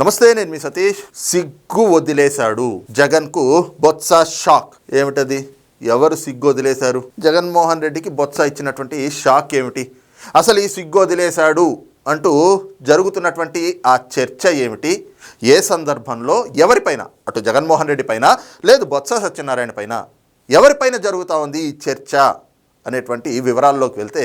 నమస్తే నేను మీ సతీష్. సిగ్గు వదిలేశాడు. జగన్కు బొత్స షాక్. ఏమిటది? ఎవరు సిగ్గు వదిలేశారు? జగన్మోహన్ రెడ్డికి బొత్స ఇచ్చినటువంటి షాక్ ఏమిటి? అసలు ఈ సిగ్గు వదిలేశాడు అంటూ జరుగుతున్నటువంటి ఆ చర్చ ఏమిటి? ఏ సందర్భంలో? ఎవరిపైన? అటు జగన్మోహన్ రెడ్డి పైన లేదు బొత్స సత్యనారాయణ పైన. ఎవరిపైన జరుగుతూ ఉంది ఈ చర్చ? అనేటువంటి వివరాల్లోకి వెళ్తే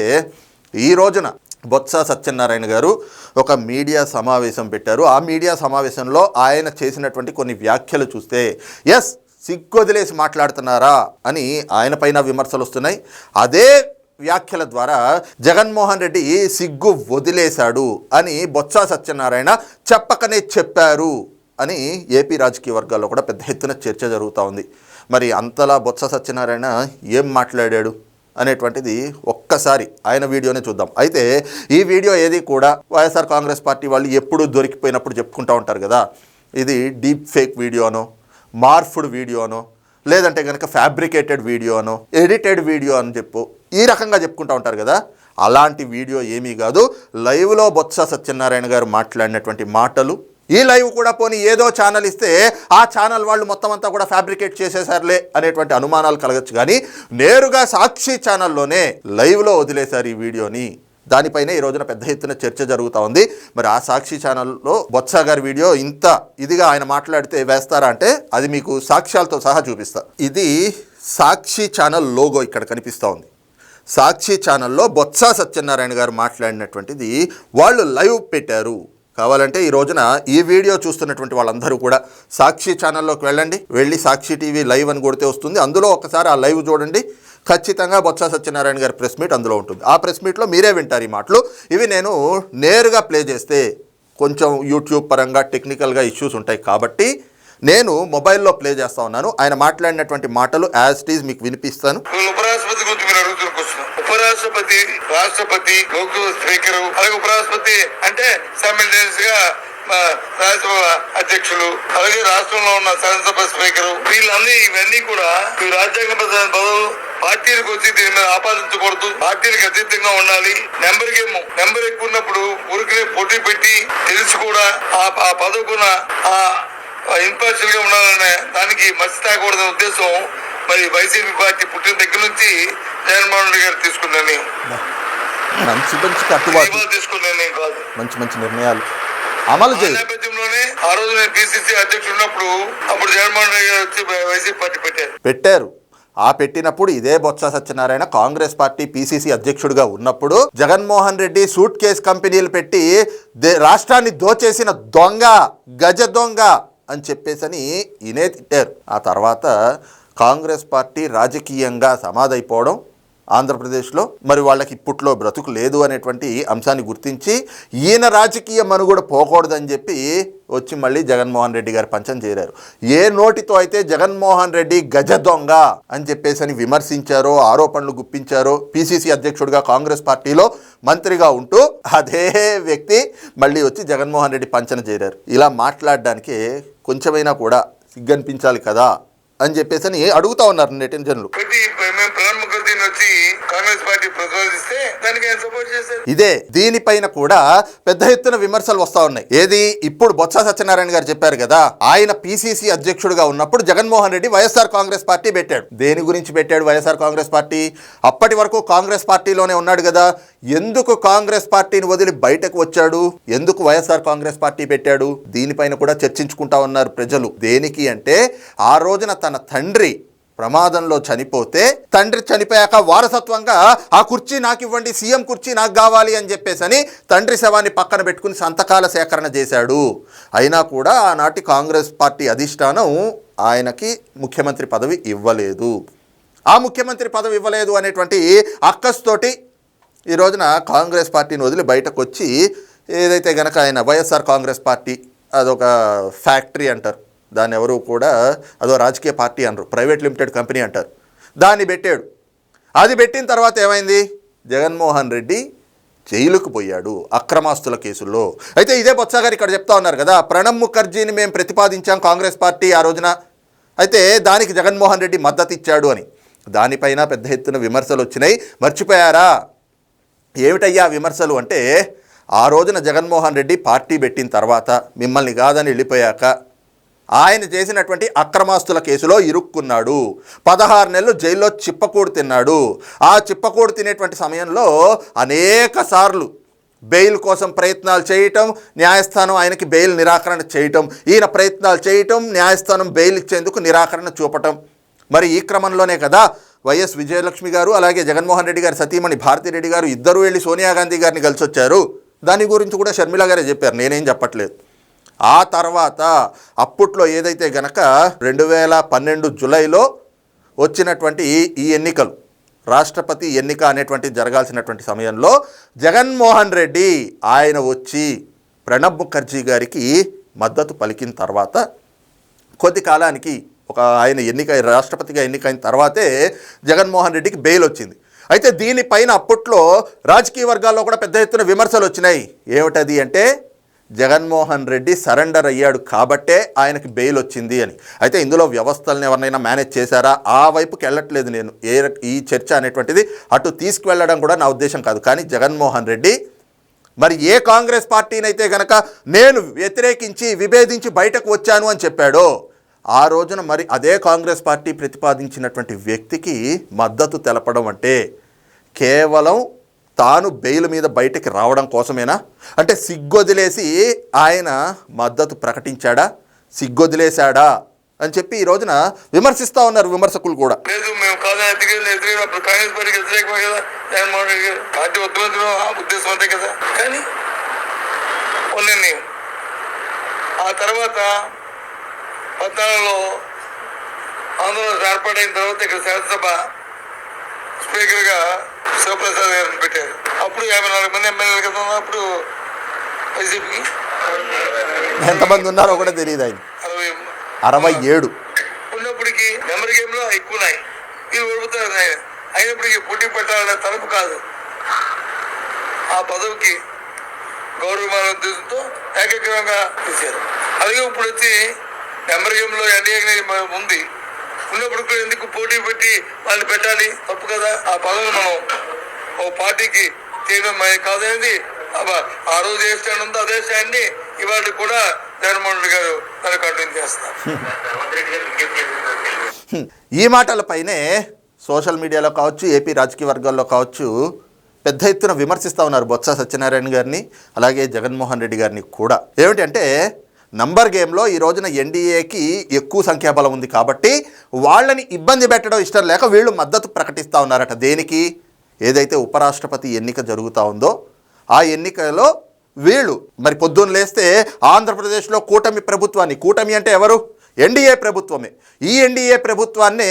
ఈ రోజున బొత్స సత్యనారాయణ గారు ఒక మీడియా సమావేశం పెట్టారు. ఆ మీడియా సమావేశంలో ఆయన చేసినటువంటి కొన్ని వ్యాఖ్యలు చూస్తే ఎస్ సిగ్గొదిలేసి మాట్లాడుతున్నారా? అని ఆయన పైన విమర్శలు వస్తున్నాయి. అదే వ్యాఖ్యల ద్వారా జగన్మోహన్ రెడ్డి సిగ్గు వదిలేశాడు అని బొత్స సత్యనారాయణ చెప్పకనే చెప్పారు అని ఏపీ రాజకీయ వర్గాల్లో కూడా పెద్ద ఎత్తున చర్చ జరుగుతూ ఉంది. మరి అంతలా బొత్స సత్యనారాయణ ఏం మాట్లాడాడు? అనేటువంటిది ఒక్కసారి ఆయన వీడియోనే చూద్దాం. అయితే ఈ వీడియో ఏది కూడా వైఎస్ఆర్ కాంగ్రెస్ పార్టీ వాళ్ళు ఎప్పుడు దొరికిపోయినప్పుడు చెప్పుకుంటూ ఉంటారు కదా. ఇది డీప్ ఫేక్ వీడియోనో మార్ఫుడ్ వీడియోనో లేదంటే కనుక ఫ్యాబ్రికేటెడ్ వీడియోనో ఎడిటెడ్ వీడియో అని చెప్పు ఈ రకంగా చెప్పుకుంటూ ఉంటారు కదా. అలాంటి వీడియో ఏమీ కాదు. లైవ్లో బొత్స సత్యనారాయణ గారు మాట్లాడినటువంటి మాటలు ఈ లైవ్ కూడా పోనీ ఏదో ఛానల్ ఇస్తే ఆ ఛానల్ వాళ్ళు మొత్తం అంతా కూడా ఫ్యాబ్రికేట్ చేసేసారులే అనేటువంటి అనుమానాలు కలగచ్చు. కానీ నేరుగా సాక్షి ఛానల్లోనే లైవ్లో వదిలేశారు ఈ వీడియోని. దానిపైన ఈ రోజున పెద్ద ఎత్తున చర్చ జరుగుతూ ఉంది. మరి ఆ సాక్షి ఛానల్లో బొత్స గారి వీడియో ఇంత ఇదిగా ఆయన మాట్లాడితే వేస్తారా అంటే అది మీకు సాక్ష్యాలతో సహా చూపిస్తా. ఇది సాక్షి ఛానల్ లోగో ఇక్కడ కనిపిస్తూ ఉంది. సాక్షి ఛానల్లో బొత్స సత్యనారాయణ గారు మాట్లాడినటువంటిది వాళ్ళు లైవ్ పెట్టారు. కావాలంటే ఈ రోజున ఈ వీడియో చూస్తున్నటువంటి వాళ్ళందరూ కూడా సాక్షి ఛానల్లోకి వెళ్ళండి. వెళ్ళి సాక్షి టీవీ లైవ్ అని కొడితే వస్తుంది. అందులో ఒకసారి ఆ లైవ్ చూడండి. ఖచ్చితంగా బొత్స సత్యనారాయణ గారి ప్రెస్ మీట్ అందులో ఉంటుంది. ఆ ప్రెస్ మీట్లో మీరే వింటారు ఈ మాటలు. ఇవి నేను నేరుగా ప్లే చేస్తే కొంచెం యూట్యూబ్ పరంగా టెక్నికల్గా ఇష్యూస్ ఉంటాయి కాబట్టి నేను మొబైల్లో ప్లే చేస్తా ఉన్నాను. ఆయన మాట్లాడినటువంటి మాటలు యాజ్ ఇట్ ఈజ్ మీకు వినిపిస్తాను. ఉపరాష్ట్రపతి గురించి మీరు ఉపరాష్ట్రపతి రాష్ట్రపతి లోక్సభ స్పీకర్ అలాగే ఉపరాష్ట్రపతి అంటే సైమిల్టేనియస్గా రాజ్యసభ అధ్యక్షులు అలాగే రాష్ట్రంలో ఉన్న శాసనసభ స్పీకర్. వీళ్ళన్నీ ఇవన్నీ కూడా ఈ రాజ్యాంగ పదవులు పార్టీలకు వచ్చి దీని మీద ఆపాదించకూడదు. పార్టీలకు అతీతంగా ఉండాలి. నెంబర్ గేమ్ నెంబర్ ఎక్కువ ఉన్నప్పుడు ఊరికే పోటీ పెట్టి తెలిసి కూడా ఆ ఆ పదవుకున్న ఆ ఇంపార్షియల్గా ఉండాలనే దానికి మర్చి తాగకూడదనే ఉద్దేశం మరి వైసీపీ పార్టీ పుట్టిన దగ్గర నుంచి జగన్మోహన్ రెడ్డి గారు తీసుకున్న నిర్ణయం మంచి మంచి కట్టుబాటు తీసుకున్న నిర్ణయం కాదు. మంచి మంచి నిర్ణయాలు అమలు నేపథ్యంలోనే ఆ రోజు నేను పిసిసి అధ్యక్షుడు ఉన్నప్పుడు అప్పుడు జగన్మోహన్ రెడ్డి గారు వచ్చి వైసీపీ పార్టీ పెట్టారు. పెట్టారు. ఆ పెట్టినప్పుడు ఇదే Botsa Satyanarayana Congress party PCC అధ్యక్షుడిగా ఉన్నప్పుడు జగన్మోహన్ రెడ్డి సూట్ కేస్ కంపెనీలు పెట్టి రాష్ట్రాన్ని దోచేసిన దొంగ గజ దొంగ అని చెప్పేసని ఈయనే తిట్టారు. ఆ తర్వాత కాంగ్రెస్ పార్టీ రాజకీయంగా సమాధైపోవడం ఆంధ్రప్రదేశ్లో మరి వాళ్ళకి ఇప్పట్లో బ్రతుకు లేదు అనేటువంటి అంశాన్ని గుర్తించి ఈయన రాజకీయ మనుగడ పోకూడదని చెప్పి వచ్చి మళ్ళీ జగన్మోహన్ రెడ్డి గారు పంచం చేరారు. ఏ నోటితో అయితే జగన్మోహన్ రెడ్డి గజ దొంగ అని చెప్పేసి అని విమర్శించారో ఆరోపణలు గుప్పించారో పిసిసి అధ్యక్షుడిగా కాంగ్రెస్ పార్టీలో మంత్రిగా ఉంటూ అదే వ్యక్తి మళ్ళీ వచ్చి జగన్మోహన్ రెడ్డి పంచన చేరారు. ఇలా మాట్లాడడానికి కొంచెమైనా కూడా సిగ్గనిపించాలి కదా. అని చెప్పేసి అని అడుగుతా ఉన్నారు నెటిజన్లు. ఇదే దీనిపైన కూడా పెద్ద ఎత్తున విమర్శలు వస్తా ఉన్నాయి. ఏది? ఇప్పుడు బొత్స సత్యనారాయణ గారు చెప్పారు కదా ఆయన పిసిసి అధ్యక్షుడిగా ఉన్నప్పుడు Jaganmohan Reddy YSR Congress party పెట్టాడు. దేని గురించి పెట్టాడు వైఎస్ఆర్ కాంగ్రెస్ పార్టీ? అప్పటి వరకు కాంగ్రెస్ పార్టీలోనే ఉన్నాడు కదా ఎందుకు కాంగ్రెస్ పార్టీని వదిలి బయటకు వచ్చాడు? ఎందుకు వైఎస్ఆర్ కాంగ్రెస్ పార్టీ పెట్టాడు? దీనిపైన కూడా చర్చించుకుంటా ఉన్నారు ప్రజలు. దేనికి అంటే ఆ రోజున తన తండ్రి ప్రమాదంలో చనిపోతే తండ్రి చనిపోయాక వారసత్వంగా ఆ కుర్చీ నాకు ఇవ్వండి సీఎం కుర్చీ నాకు కావాలి అని చెప్పేసని తండ్రి శవాన్ని పక్కన పెట్టుకుని సంతకాల సేకరణ చేశాడు. అయినా కూడా ఆనాటి కాంగ్రెస్ పార్టీ అధిష్టానం ఆయనకి ముఖ్యమంత్రి పదవి ఇవ్వలేదు. ఆ ముఖ్యమంత్రి పదవి ఇవ్వలేదు అనేటువంటి అక్కస్తోటి ఈ రోజున కాంగ్రెస్ పార్టీని వదిలి బయటకు వచ్చి ఏదైతే గనక ఆయన వైఎస్ఆర్ కాంగ్రెస్ పార్టీ అదొక ఫ్యాక్టరీ అంటారు. దాన్ని ఎవరు కూడా అదో రాజకీయ పార్టీ అనరు. ప్రైవేట్ లిమిటెడ్ కంపెనీ అంటారు. దాన్ని పెట్టాడు. అది పెట్టిన తర్వాత ఏమైంది? జగన్మోహన్ రెడ్డి జైలుకు పోయాడు అక్రమాస్తుల కేసుల్లో. అయితే ఇదే బొత్స గారు ఇక్కడ చెప్తా ఉన్నారు కదా ప్రణబ్ ముఖర్జీని మేము ప్రతిపాదించాం కాంగ్రెస్ పార్టీ ఆ రోజున. అయితే దానికి జగన్మోహన్ రెడ్డి మద్దతు ఇచ్చాడు అని. దానిపైన పెద్ద ఎత్తున విమర్శలు వచ్చినాయి. మర్చిపోయారా? ఏమిటయ్యా విమర్శలు అంటే ఆ రోజున జగన్మోహన్ రెడ్డి పార్టీ పెట్టిన తర్వాత మిమ్మల్ని కాదని వెళ్ళిపోయాక ఆయన చేసినటువంటి అక్రమాస్తుల కేసులో ఇరుక్కున్నాడు. పదహారు నెలలు జైల్లో చిప్పకూడు తిన్నాడు. ఆ చిప్పకూడు తినేటువంటి సమయంలో అనేక సార్లు బెయిల్ కోసం ప్రయత్నాలు చేయటం న్యాయస్థానం ఆయనకి బెయిల్ నిరాకరణ చేయటం ఈయన ప్రయత్నాలు చేయటం న్యాయస్థానం బెయిల్ ఇచ్చేందుకు నిరాకరణ చూపటం. మరి ఈ క్రమంలోనే కదా వైఎస్ విజయలక్ష్మి గారు అలాగే జగన్మోహన్ రెడ్డి గారి సతీమణి భారతిరెడ్డి గారు ఇద్దరు వెళ్ళి సోనియా గాంధీ గారిని కలిసి వచ్చారు దాని గురించి కూడా షర్మిల గారే చెప్పారు. నేనేం చెప్పట్లేదు. ఆ తర్వాత అప్పట్లో ఏదైతే గనక రెండు వేల పన్నెండు జులైలో వచ్చినటువంటి ఈ- ఎన్నికలు రాష్ట్రపతి ఎన్నిక అనేటువంటి జరగాల్సినటువంటి సమయంలో జగన్మోహన్ రెడ్డి ఆయన వచ్చి ప్రణబ్ ముఖర్జీ గారికి మద్దతు పలికిన తర్వాత కొద్ది కాలానికి ఒక ఆయన ఎన్నిక రాష్ట్రపతిగా ఎన్నికైన తర్వాతే జగన్మోహన్ రెడ్డికి బెయిల్ వచ్చింది. అయితే దీనిపైన అప్పట్లో రాజకీయ వర్గాల్లో కూడా పెద్ద ఎత్తున విమర్శలు వచ్చినాయి. ఏమిటది అంటే జగన్మోహన్ రెడ్డి సరెండర్ అయ్యాడు కాబట్టే ఆయనకి బెయిల్ వచ్చింది అని. అయితే ఇందులో వ్యవస్థలను ఎవరినైనా మేనేజ్ చేశారా? ఆ వైపుకి వెళ్ళట్లేదు నేను. ఏ ఈ చర్చ అనేటువంటిది అటు తీసుకువెళ్ళడం కూడా నా ఉద్దేశం కాదు. కానీ జగన్మోహన్ రెడ్డి మరి ఏ కాంగ్రెస్ పార్టీనైతే గనక నేను వ్యతిరేకించి విభేదించి బయటకు వచ్చాను అని చెప్పాడో ఆ రోజున మరి అదే కాంగ్రెస్ పార్టీ ప్రతిపాదించినటువంటి వ్యక్తికి మద్దతు తెలపడం అంటే కేవలం తాను బెయిల్ మీద బయటికి రావడం కోసమేనా? అంటే సిగ్గొదిలేసి ఆయన మద్దతు ప్రకటించాడా? సిగ్గొదిలేశాడా? అని చెప్పి ఈ రోజున విమర్శిస్తూ ఉన్నారు విమర్శకులు కూడా. లేదు మేము కాదని ఎదిగేది కాంగ్రెస్ పార్టీకి వ్యతిరేకమే కదా. జగన్మోహన్ రెడ్డి పార్టీ వద్దు ఉద్దేశం అంతే కదా. కానీ ఉన్నాయి ఆ తర్వాత పద్నాలుగులో ఆంధ్రప్రదేశ్ ఏర్పాటైన తర్వాత ఇక్కడ శాసనసభ స్పీకర్గా శివప్రసాద్ గారిని పెట్టారు. అప్పుడు యాభై నాలుగు మంది ఎమ్మెల్యేలు కదా ఉన్నప్పుడు వైసీపీకి. ఎంతమంది ఉన్నారో కూడా తెలియదు ఆయన. అరవై ఏడు. ఉన్నప్పటికీ నెంబర్ గేమ్లో ఎక్కువ ఉన్నాయి వీళ్ళు ఓడిపోతారు ఆయన. అయినప్పటికీ పోటీ పెట్టాలనే తలపు కాదు. ఆ పదవికి గౌరవమైన ఉద్దేశంతో ఏకగ్రహంగా తీశారు. అలాగే ఇప్పుడు వచ్చి నెంబర్ గేమ్లో ఎన్డీఏ ఉంది. ఉన్నప్పుడు ఎందుకు పోటీ పెట్టి వాళ్ళు పెట్టాలి? తప్పు కదా. ఆ పదవిని మనం ఓ పార్టీకి చేయడం మరి కాదనేది ఆ రోజు ఏ స్టాండ్ ఉందో అదే ఇవాళ కూడా జగన్మోహన్ రెడ్డి గారు తన కంటిన్యూ చేస్తారు. ఈ మాటలపైనే సోషల్ మీడియాలో కావచ్చు ఏపీ రాజకీయ వర్గాల్లో కావచ్చు పెద్ద ఎత్తున విమర్శిస్తూ ఉన్నారు బొత్స సత్యనారాయణ గారిని అలాగే జగన్మోహన్ రెడ్డి గారిని కూడా. ఏమిటంటే నంబర్ గేమ్లో ఈ రోజున ఎన్డీఏకి ఎక్కువ సంఖ్యాబలం ఉంది కాబట్టి వాళ్ళని ఇబ్బంది పెట్టడం ఇష్టం లేక వీళ్ళు మద్దతు ప్రకటిస్తూ ఉన్నారట. దేనికి? ఏదైతే ఉపరాష్ట్రపతి ఎన్నిక జరుగుతూ ఉందో ఆ ఎన్నికలో వీళ్ళు మరి పొద్దున్న లేస్తే ఆంధ్రప్రదేశ్లో కూటమి ప్రభుత్వాన్ని కూటమి అంటే ఎవరు? ఎన్డీఏ ప్రభుత్వమే. ఈ ఎన్డీఏ ప్రభుత్వాన్ని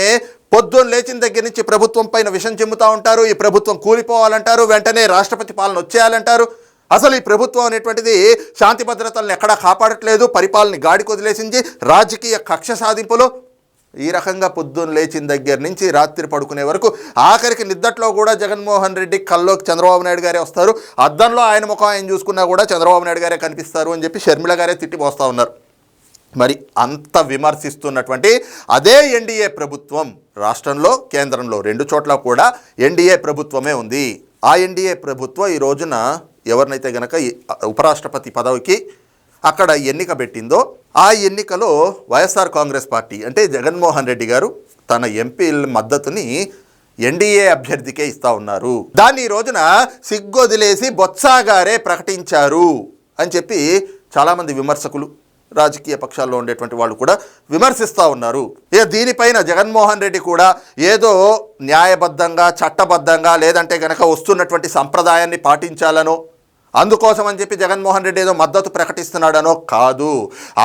పొద్దున్న లేచిన దగ్గర నుంచి ప్రభుత్వం పైన విషం చెమ్ముతూ ఉంటారు ఈ ప్రభుత్వం కూలిపోవాలంటారు వెంటనే రాష్ట్రపతి పాలన వచ్చేయాలంటారు. అసలు ఈ ప్రభుత్వం అనేటువంటిది శాంతి భద్రతలను ఎక్కడా కాపాడట్లేదు పరిపాలన గాడికి వదిలేసింది రాజకీయ కక్ష సాధింపులు ఈ రకంగా పొద్దున్న లేచిన దగ్గర నుంచి రాత్రి పడుకునే వరకు ఆఖరికి నిద్దట్లో కూడా జగన్మోహన్ రెడ్డి కల్లోకి చంద్రబాబు నాయుడు గారే వస్తారు. అద్దంలో ఆయన ముఖం ఆయన చూసుకున్నా కూడా చంద్రబాబు నాయుడు గారే కనిపిస్తారు అని చెప్పి షర్మిల గారే తిట్టిపోస్తూ ఉన్నారు. మరి అంత విమర్శిస్తున్నటువంటి అదే ఎన్డీఏ ప్రభుత్వం రాష్ట్రంలో కేంద్రంలో రెండు చోట్ల కూడా ఎన్డీఏ ప్రభుత్వమే ఉంది. ఆ ఎన్డీఏ ప్రభుత్వం ఈ రోజున ఎవరినైతే గనక ఈ ఉపరాష్ట్రపతి పదవికి అక్కడ ఎన్నిక పెట్టిందో ఆ ఎన్నికలో వైఎస్ఆర్ కాంగ్రెస్ పార్టీ అంటే జగన్మోహన్ రెడ్డి గారు తన ఎంపీల మద్దతుని ఎన్డీఏ అభ్యర్థికే ఇస్తా ఉన్నారు. దాన్ని ఈ రోజున సిగ్గొదిలేసి బొత్సా గారే ప్రకటించారు అని చెప్పి చాలామంది విమర్శకులు రాజకీయ పక్షాల్లో ఉండేటువంటి వాళ్ళు కూడా విమర్శిస్తూ ఉన్నారు. ఇక దీనిపైన జగన్మోహన్ రెడ్డి కూడా ఏదో న్యాయబద్ధంగా చట్టబద్ధంగా లేదంటే గనక వస్తున్నటువంటి సంప్రదాయాన్ని పాటించాలనో అందుకోసం అని చెప్పి జగన్మోహన్ రెడ్డి ఏదో మద్దతు ప్రకటిస్తున్నాడనో కాదు.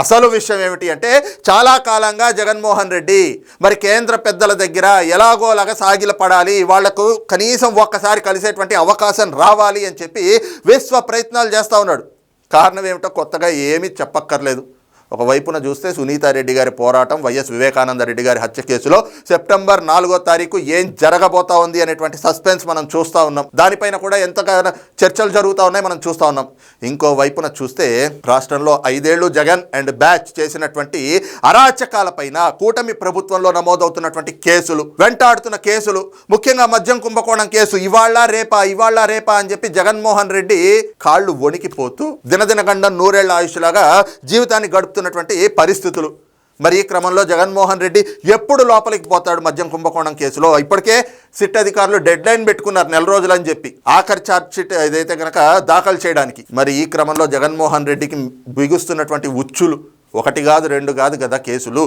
అసలు విషయం ఏమిటి అంటే చాలా కాలంగా జగన్మోహన్ రెడ్డి మరి కేంద్ర పెద్దల దగ్గర ఎలాగోలాగా సాగిల పడాలి వాళ్ళకు కనీసం ఒక్కసారి కలిసేటువంటి అవకాశం రావాలి అని చెప్పి విశ్వ ప్రయత్నాలు చేస్తూ ఉన్నాడు. కారణం ఏమిటో కొత్తగా ఏమీ చెప్పక్కర్లేదు. ఒకవైపున చూస్తే సునీతారెడ్డి గారి పోరాటం వైఎస్ వివేకానంద రెడ్డి గారి హత్య కేసులో సెప్టెంబర్ నాలుగో తారీఖు ఏం జరగబోతా ఉంది అనేటువంటి సస్పెన్స్ మనం చూస్తూ ఉన్నాం. దానిపైన కూడా ఎంతగానో చర్చలు జరుగుతూ ఉన్నాయి మనం చూస్తూ ఉన్నాం. ఇంకో వైపున చూస్తే రాష్ట్రంలో ఐదేళ్ళు జగన్ అండ్ బ్యాచ్ చేసినటువంటి అరాచకాలపైన కూటమి ప్రభుత్వంలో నమోదవుతున్నటువంటి కేసులు వెంటాడుతున్న కేసులు ముఖ్యంగా మద్యం కుంభకోణం కేసు ఇవాళ రేపా ఇవాళ రేపా అని చెప్పి జగన్మోహన్ రెడ్డి కాళ్ళు వణికిపోతూ దినదినగండం నూరేళ్ళ ఆయుష్లాగా జీవితాన్ని గడుపుతున్నటువంటి పరిస్థితులు. మరి ఈ క్రమంలో జగన్మోహన్ రెడ్డి ఎప్పుడు లోపలికి పోతాడు మద్యం కుంభకోణం కేసులో? ఇప్పటికే సిట్ అధికారులు డెడ్ లైన్ పెట్టుకున్నారు నెల రోజులు అని చెప్పి. ఆఖరి ఛార్జ్ షీట్ ఏదైతే కనుక దాఖలు చేయడానికి. మరి ఈ క్రమంలో జగన్మోహన్ రెడ్డికి బిగుస్తున్నటువంటి ఉచ్చులు. ఒకటి కాదు రెండు కాదు కదా కేసులు.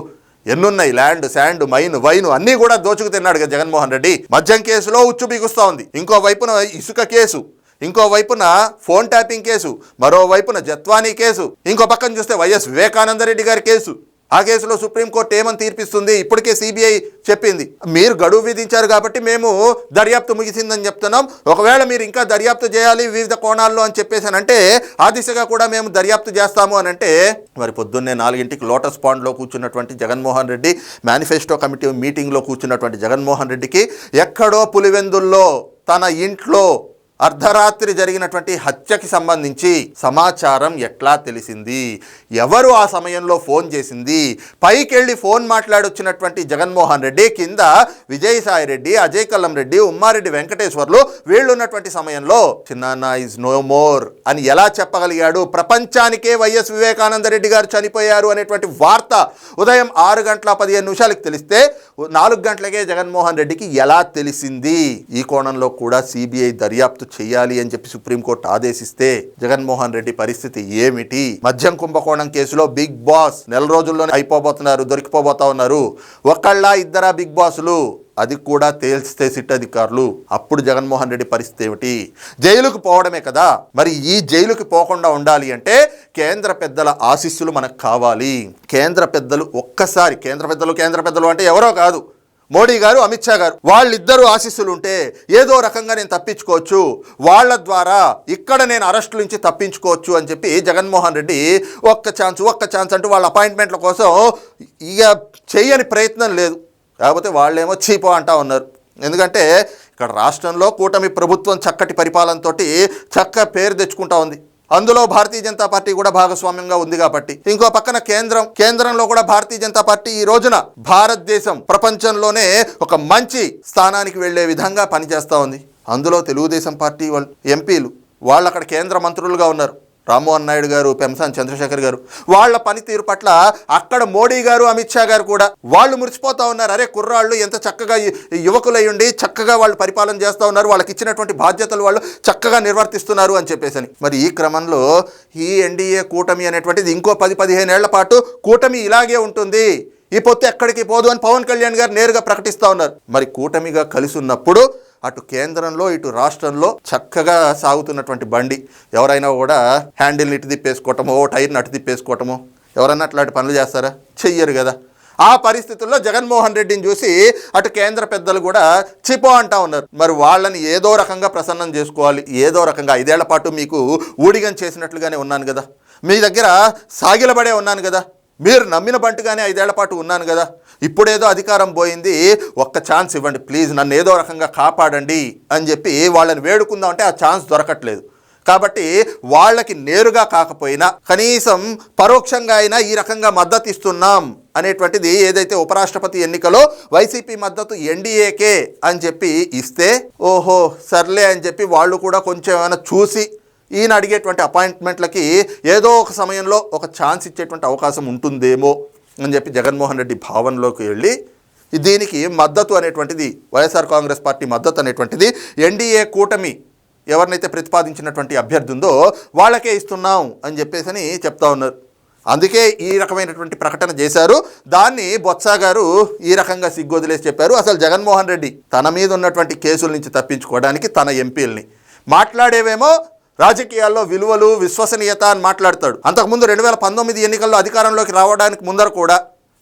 ఎన్నున్నాయి? ల్యాండ్ శాండ్ మైన్ వైన్ అన్నీ కూడా దోచుకు తిన్నాడు కదా జగన్మోహన్ రెడ్డి. మద్యం కేసులో ఉచ్చు బిగుస్తూ ఉంది ఇంకో వైపున ఇసుక కేసు. ఇంకోవైపున ఫోన్ ట్యాపింగ్ కేసు మరోవైపున జత్వానీ కేసు ఇంకో పక్కన చూస్తే వైఎస్ వివేకానంద రెడ్డి గారి కేసు. ఆ కేసులో సుప్రీంకోర్టు ఏమని తీర్పిస్తుంది? ఇప్పటికే సిబిఐ చెప్పింది. మీరు గడువు విధించారు కాబట్టి మేము దర్యాప్తు ముగిసిందని చెప్తున్నాం. ఒకవేళ మీరు ఇంకా దర్యాప్తు చేయాలి వివిధ కోణాల్లో అని చెప్పేసానంటే ఆ దిశగా కూడా మేము దర్యాప్తు చేస్తాము అని అంటే మరి పొద్దున్నే నాలుగింటికి లోటస్ పాండ్లో కూర్చున్నటువంటి జగన్మోహన్ రెడ్డి మేనిఫెస్టో కమిటీ మీటింగ్లో కూర్చున్నటువంటి జగన్మోహన్ రెడ్డికి ఎక్కడో పులివెందుల్లో తన ఇంట్లో అర్ధరాత్రి జరిగినటువంటి హత్యకి సంబంధించి సమాచారం ఎట్లా తెలిసింది? ఎవరు ఆ సమయంలో ఫోన్ చేసింది? పైకెళ్ళి ఫోన్ మాట్లాడొచ్చినటువంటి జగన్మోహన్ రెడ్డి కింద విజయసాయి రెడ్డి అజయ్ కల్లం రెడ్డి ఉమ్మారెడ్డి వెంకటేశ్వర్లు వీళ్ళు ఉన్నటువంటి సమయంలో చిన్నాన్న ఇస్ నో మోర్ అని ఎలా చెప్పగలిగాడు? ప్రపంచానికే వైఎస్ వివేకానంద రెడ్డి గారు చనిపోయారు అనేటువంటి వార్త ఉదయం ఆరు గంటల పదిహేను నిమిషాలకు తెలిస్తే నాలుగు గంటలకే జగన్మోహన్ రెడ్డికి ఎలా తెలిసింది? ఈ కోణంలో కూడా సిబిఐ దర్యాప్తు చేయాలి అని చెప్పి సుప్రీంకోర్టు ఆదేశిస్తే జగన్మోహన్ రెడ్డి పరిస్థితి ఏమిటి? మద్యం కుంభకోణం కేసులో బిగ్ బాస్ నెల రోజుల్లోనే అయిపోబోతున్నారు దొరికిపోబోతా ఉన్నారు. ఒకళ్ళ ఇద్దరా బిగ్ బాసులు? అది కూడా తేల్స్తే సిట్ అధికారులు. అప్పుడు జగన్మోహన్ రెడ్డి పరిస్థితి ఏమిటి? జైలుకు పోవడమే కదా. మరి ఈ జైలుకి పోకుండా ఉండాలి అంటే కేంద్ర పెద్దల ఆశీస్సులు మనకు కావాలి. కేంద్ర పెద్దలు ఒక్కసారి కేంద్ర పెద్దలు కేంద్ర పెద్దలు అంటే ఎవరో కాదు. మోడీ గారు అమిత్ షా గారు వాళ్ళిద్దరూ ఆశీస్సులు ఉంటే ఏదో రకంగా నేను తప్పించుకోవచ్చు. వాళ్ళ ద్వారా ఇక్కడ నేను అరెస్టుల నుంచి తప్పించుకోవచ్చు అని చెప్పి జగన్మోహన్ రెడ్డి ఒక్క ఛాన్స్ ఒక్క ఛాన్స్ అంటూ వాళ్ళ అపాయింట్మెంట్ల కోసం ఇక చేయని ప్రయత్నం లేదు. కాకపోతే వాళ్ళేమో చీపో అంటా ఉన్నారు. ఎందుకంటే ఇక్కడ రాష్ట్రంలో కూటమి ప్రభుత్వం చక్కటి పరిపాలనతోటి చక్క పేరు తెచ్చుకుంటా ఉంది. అందులో భారతీయ జనతా పార్టీ కూడా భాగస్వామ్యంగా ఉంది కాబట్టి. ఇంకో పక్కన కేంద్రం కేంద్రంలో కూడా భారతీయ జనతా పార్టీ ఈ రోజున భారతదేశం ప్రపంచంలోనే ఒక మంచి స్థానానికి వెళ్ళే విధంగా పనిచేస్తూ ఉంది. అందులో తెలుగుదేశం పార్టీ వాళ్ళు ఎంపీలు వాళ్ళు అక్కడ కేంద్ర మంత్రులుగా ఉన్నారు. రామ్మోహన్ నాయుడు గారు పెంసాన్ చంద్రశేఖర్ గారు వాళ్ళ పనితీరు పట్ల అక్కడ మోడీ గారు అమిత్ షా గారు కూడా వాళ్ళు మురిసిపోతా ఉన్నారు. అరే కుర్రాళ్ళు ఎంత చక్కగా యువకులయ్యుండి యువకులై ఉండి చక్కగా వాళ్ళు పరిపాలన చేస్తూ ఉన్నారు. వాళ్ళకి ఇచ్చినటువంటి బాధ్యతలు వాళ్ళు చక్కగా నిర్వర్తిస్తున్నారు అని చెప్పేసి అని. మరి ఈ క్రమంలో ఈ ఎన్డీఏ కూటమి అనేటువంటిది ఇంకో పది పదిహేను ఏళ్ళ పాటు కూటమి ఇలాగే ఉంటుంది. ఈ పొత్తు ఎక్కడికి పోదు అని పవన్ కళ్యాణ్ గారు నేరుగా ప్రకటిస్తూ ఉన్నారు. మరి కూటమిగా కలిసి ఉన్నప్పుడు అటు కేంద్రంలో ఇటు రాష్ట్రంలో చక్కగా సాగుతున్నటువంటి బండి. ఎవరైనా కూడా హ్యాండిల్ని ఇటు తిప్పేసుకోవటమో ఓ టైర్ని అటు తిప్పేసుకోవటమో ఎవరన్నా అట్లాంటి పనులు చేస్తారా? చెయ్యరు కదా. ఆ పరిస్థితుల్లో జగన్మోహన్ రెడ్డిని చూసి అటు కేంద్ర పెద్దలు కూడా చిపో అంటా ఉన్నారు. మరి వాళ్ళని ఏదో రకంగా ప్రసన్నం చేసుకోవాలి. ఏదో రకంగా ఐదేళ్ళ పాటు మీకు ఊడిగం చేసినట్లుగానే ఉన్నాను కదా. మీ దగ్గర సాగిలబడే ఉన్నాను కదా. మీరు నమ్మిన బంటుగానే ఐదేళ్ళ పాటు ఉన్నాను కదా. ఇప్పుడేదో అధికారం పోయింది ఒక్క ఛాన్స్ ఇవ్వండి ప్లీజ్ నన్ను ఏదో రకంగా కాపాడండి అని చెప్పి వాళ్ళని వేడుకుందాం అంటే ఆ ఛాన్స్ దొరకట్లేదు. కాబట్టి వాళ్ళకి నేరుగా కాకపోయినా కనీసం పరోక్షంగా అయినా ఈ రకంగా మద్దతు ఇస్తున్నాం అనేటువంటిది ఏదైతే ఉపరాష్ట్రపతి ఎన్నికలో వైసీపీ మద్దతు ఎన్డీఏకే అని చెప్పి ఇస్తే ఓహో సర్లే అని చెప్పి వాళ్ళు కూడా కొంచెం ఏమైనా చూసి ఈయన అడిగేటువంటి అపాయింట్మెంట్లకి ఏదో ఒక సమయంలో ఒక ఛాన్స్ ఇచ్చేటువంటి అవకాశం ఉంటుందేమో అని చెప్పి జగన్మోహన్ రెడ్డి భావనలోకి వెళ్ళి దీనికి మద్దతు అనేటువంటిది వైఎస్ఆర్ కాంగ్రెస్ పార్టీ మద్దతు అనేటువంటిది ఎన్డీఏ కూటమి ఎవరినైతే ప్రతిపాదించినటువంటి అభ్యర్థి ఉందో వాళ్ళకే ఇస్తున్నాం అని చెప్పేసి అని చెప్తా ఉన్నారు. అందుకే ఈ రకమైనటువంటి ప్రకటన చేశారు. దాన్ని బొత్స గారు ఈ రకంగా సిగ్గొదిలేసి చెప్పారు. అసలు జగన్మోహన్ రెడ్డి తన మీద ఉన్నటువంటి కేసుల నుంచి తప్పించుకోవడానికి తన ఎంపీల్ని మాట్లాడేవేమో రాజకీయాల్లో విలువలు విశ్వసనీయత అని మాట్లాడతాడు. అంతకుముందు రెండు వేల పంతొమ్మిది ఎన్నికల్లో అధికారంలోకి రావడానికి ముందర కూడా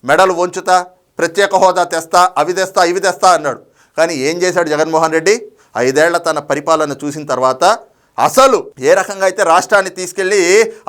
మెడలు వంచుతా ప్రత్యేక హోదా తెస్తా అవి తెస్తా ఇవి తెస్తా అన్నాడు. కానీ ఏం చేశాడు జగన్మోహన్ రెడ్డి? ఐదేళ్ళ తన పరిపాలన చూసిన తర్వాత అసలు ఏ రకంగా అయితే రాష్ట్రాన్ని తీసుకెళ్ళి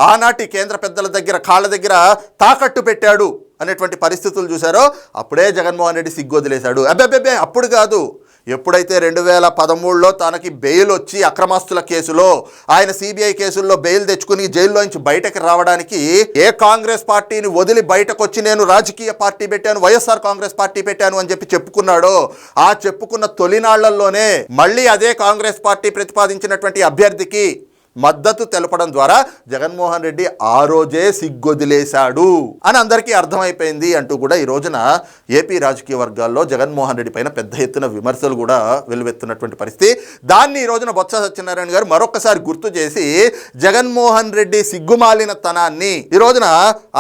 ఆనాటి కేంద్ర పెద్దల దగ్గర కాళ్ళ దగ్గర తాకట్టు పెట్టాడు అనేటువంటి పరిస్థితులు చూసారో అప్పుడే జగన్మోహన్ రెడ్డి సిగ్గొదిలేశాడు అబ్బెబ్బెబ్బే అప్పుడు కాదు. ఎప్పుడైతే రెండు వేల పదమూడులో తనకి బెయిల్ వచ్చి అక్రమాస్తుల కేసులో ఆయన సిబిఐ కేసుల్లో బెయిల్ తెచ్చుకుని జైల్లో నుంచి బయటకు రావడానికి ఏ కాంగ్రెస్ పార్టీని వదిలి బయటకు వచ్చి నేను రాజకీయ పార్టీ పెట్టాను వైఎస్ఆర్ కాంగ్రెస్ పార్టీ పెట్టాను అని చెప్పి చెప్పుకున్నాడో ఆ చెప్పుకున్న తొలినాళ్ళలోనే మళ్ళీ అదే కాంగ్రెస్ పార్టీ ప్రతిపాదించినటువంటి అభ్యర్థికి మద్దతు తెలపడం ద్వారా జగన్మోహన్ రెడ్డి ఆ రోజే సిగ్గొదిలేశాడు అని అందరికీ అర్థమైపోయింది అంటూ కూడా ఈ రోజున ఏపీ రాజకీయ వర్గాల్లో జగన్మోహన్ రెడ్డి పైన పెద్ద ఎత్తున విమర్శలు కూడా వెలువెత్తున్నటువంటి పరిస్థితి. దాన్ని ఈ రోజున బొత్స సత్యనారాయణ గారు మరొకసారి గుర్తు చేసి జగన్మోహన్ రెడ్డి సిగ్గుమాలిన తనాన్ని ఈ రోజున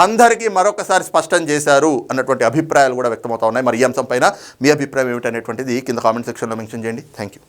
అందరికీ మరొకసారి స్పష్టం చేశారు అన్నటువంటి అభిప్రాయాలు కూడా వ్యక్తమవుతా ఉన్నాయి. మరి ఈ అంశం పైన మీ అభిప్రాయం ఏమిటనేటువంటిది కింద కామెంట్ సెక్షన్లో మెన్షన్ చేయండి. Thank you